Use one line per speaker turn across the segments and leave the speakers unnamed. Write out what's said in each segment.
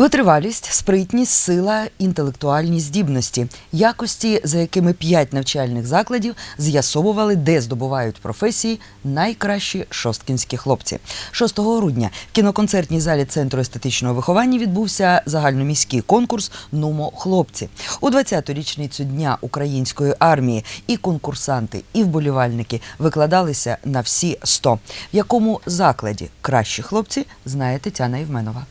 Витривалість, спритність, сила, інтелектуальні здібності, якості, за якими п'ять навчальних закладів з'ясовували, де здобувають професії найкращі шосткінські хлопці. 6 грудня в кіноконцертній залі Центру естетичного виховання відбувся загальноміський конкурс Нумо хлопці. У 20-ту річницю Дня української армії і конкурсанти, і вболівальники викладалися на всі 100. В якому закладі кращі хлопці знає Тетяна Євменова.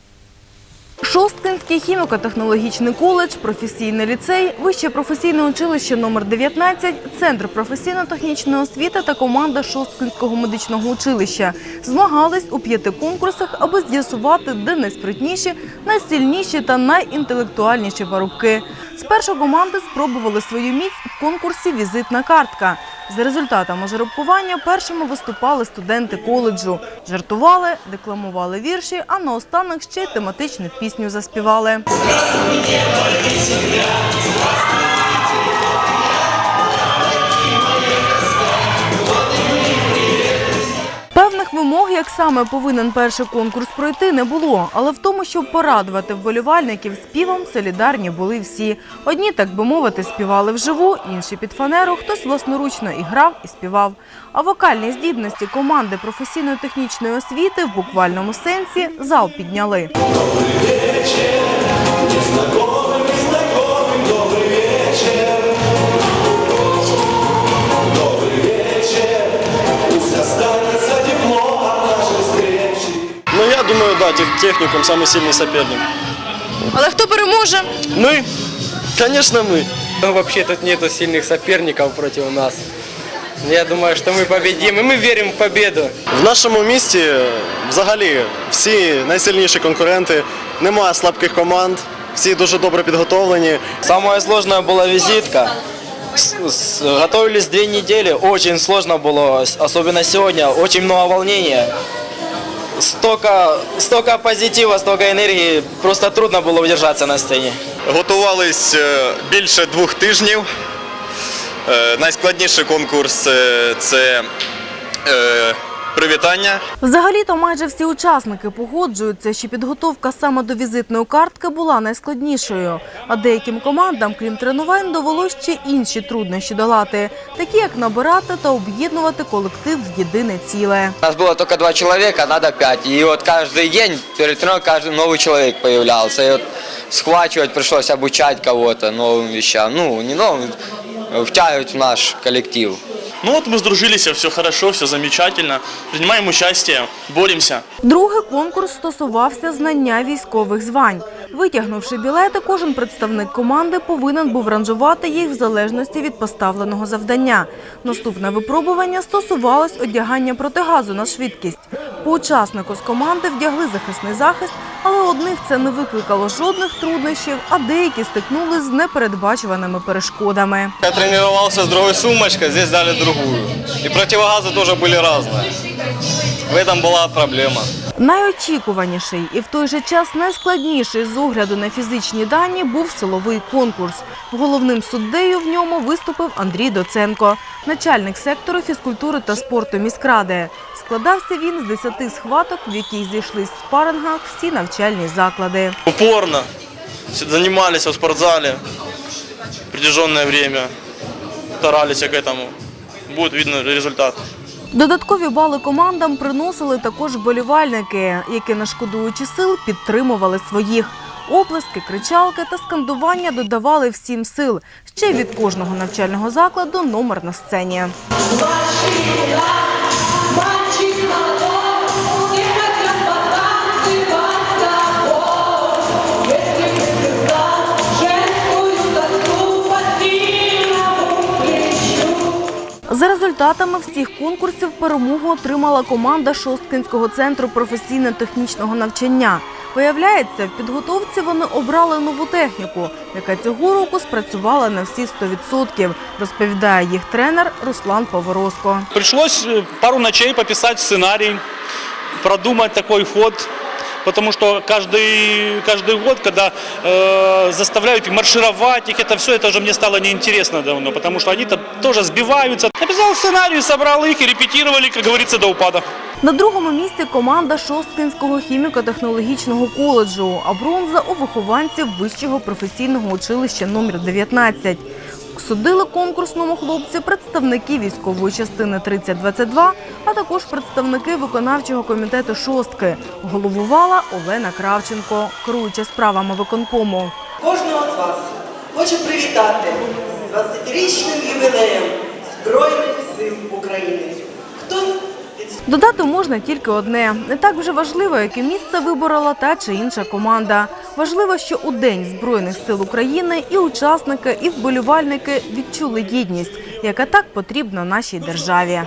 Шосткинський хіміко-технологічний коледж, професійний ліцей, вище професійне училище номер 19 Центр професійно-технічної освіти та команда Шосткинського медичного училища змагались у п'яти конкурсах, аби з'ясувати, де найспритніші, найсильніші та найінтелектуальніші парубки. Спершу команди спробували свою міць в конкурсі Візитна картка. За результатами жеребкування першими виступали студенти коледжу. Жартували, декламували вірші, а наостанок ще й тематичну пісню заспівали. Як саме повинен перший конкурс пройти, не було. Але в тому, щоб порадувати вболівальників співом, солідарні були всі. Одні, так би мовити, співали вживу, інші під фанеру, хтось власноручно і грав, і співав. А вокальні здібності команди професійно-технічної освіти в буквальному сенсі зал підняли.
Ну, техникум самый сильный соперник.
Але хто переможе?
Мы? Конечно, мы.
Ну, вообще тут нету сильных соперников против нас. Я думаю, что мы победим, и мы верим в победу.
В нашому місті е, взагалі всі найсильніші конкуренти, немає слабких команд, всі дуже добре підготовлені.
Самая сложная была визитка. С- с- Готовились две недели, очень сложно было, с- особенно сегодня, очень много волнения. Столько, столько позитива, столько енергії. просто трудно було удержаться на сцені.
Готувались е, більше двох тижнів. Е, Найскладніший конкурс е, це привітання.
Взагалі-то майже всі учасники погоджуються, що підготовка саме до візитної картки була найскладнішою. А деяким командам, крім тренувань, довелося ще інші труднощі долати, такі як набирати та об'єднувати колектив в єдине ціле.
У нас было только два человека, надо пять. И вот каждый день перед тренировкой каждый новый человек появлялся. И вот схвачивать пришлось, обучать кого-то новым вещам. Ну, не новым, втягивать в наш коллектив.
Ну вот мы сдружились, все хорошо, все замечательно. Принимаем участие, боремся.
Другий конкурс стосувався знання військових звань. Витягнувши білети, кожен представник команди повинен був ранжувати їх в залежності від поставленого завдання. Наступне випробування стосувалось одягання протигазу на швидкість. По учаснику з команди вдягли захисний захист, але одних це не викликало жодних труднощів, а деякі стикнули з непередбачуваними перешкодами.
Я тренировался с другой сумочкой, здесь дали другую. И противогазы тоже были разные. В этом была проблема.
Найочікуваніший і в той же час найскладніший з огляду на фізичні дані був силовий конкурс. Головним суддею в ньому виступив Андрій Доценко, начальник сектору фізкультури та спорту міськради. Складався він з 10 схваток, в яких зійшлись в спарингах всі навчальні заклади.
Упорно занимались в спортзале протяженное время, старались к этому. Будет видно результат.
Додаткові бали командам приносили також вболівальники, які, не шкодуючи сил, підтримували своїх. Оплески, кричалки та скандування додавали всім сил. Ще від кожного навчального закладу номер на сцені. За результатами всіх конкурсів перемогу отримала команда Шосткинського центру професійно-технічного навчання. Виявляється, в підготовці вони обрали нову техніку, яка цього року спрацювала на всі 100%, розповідає їх тренер Руслан Поворозко.
Пришлось э, пару ночей пописать сценарий, продумать такой ход, потому что каждый, каждый год, когда э, заставляют маршировать их, это все, это уже мне стало неинтересно давно, потому что они там тоже сбиваются. Написал сценарий, собрал их и репетировали, как говорится, до упада.
На другому місці команда Шосткинського хіміко-технологічного коледжу, а бронза у вихованців вищого професійного училища номер 19. Судили конкурсному хлопці представники військової частини 3022, а також представники виконавчого комітету шостки. Головувала Олена Кравченко, керуюча справами виконкому.
Кожного з вас хочу привітати з 20-річним ювілеєм Збройних сил України. Хто
Додати можна тільки одне. Не так вже важливо, яке місце виборола та чи інша команда. Важливо, що у День Збройних сил України і учасники, і вболівальники відчули єдність, яка так потрібна нашій державі.